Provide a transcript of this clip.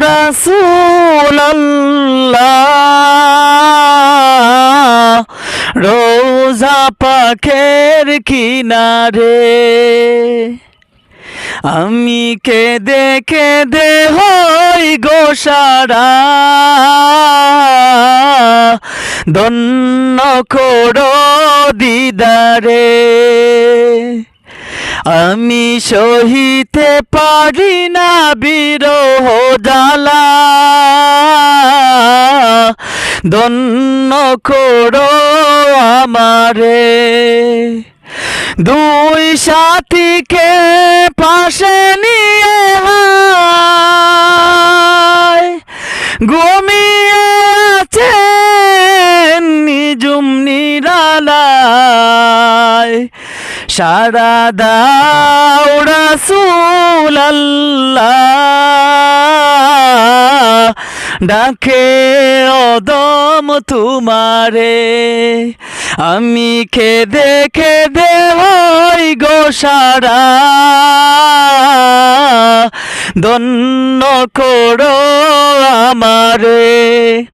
রাসূলুল্লাহ। রোজা পাখের কিনারে আমি কে দেখে দে হই গোসারা। দন্ন করো দিদারে। আমি সহিতে পারি না বিরহ জ্বালা। দন্ন করো আমারে। দুই সাথীকে পাশে নিয়ে ঘুমিয়ে নিজুম নিরালায়। সারা দাও রাসূলাল্লাহ। ডাকে অদম তোমারে। আমি খেদে খেদে হই গো সারা। দন্ন করো আমারে।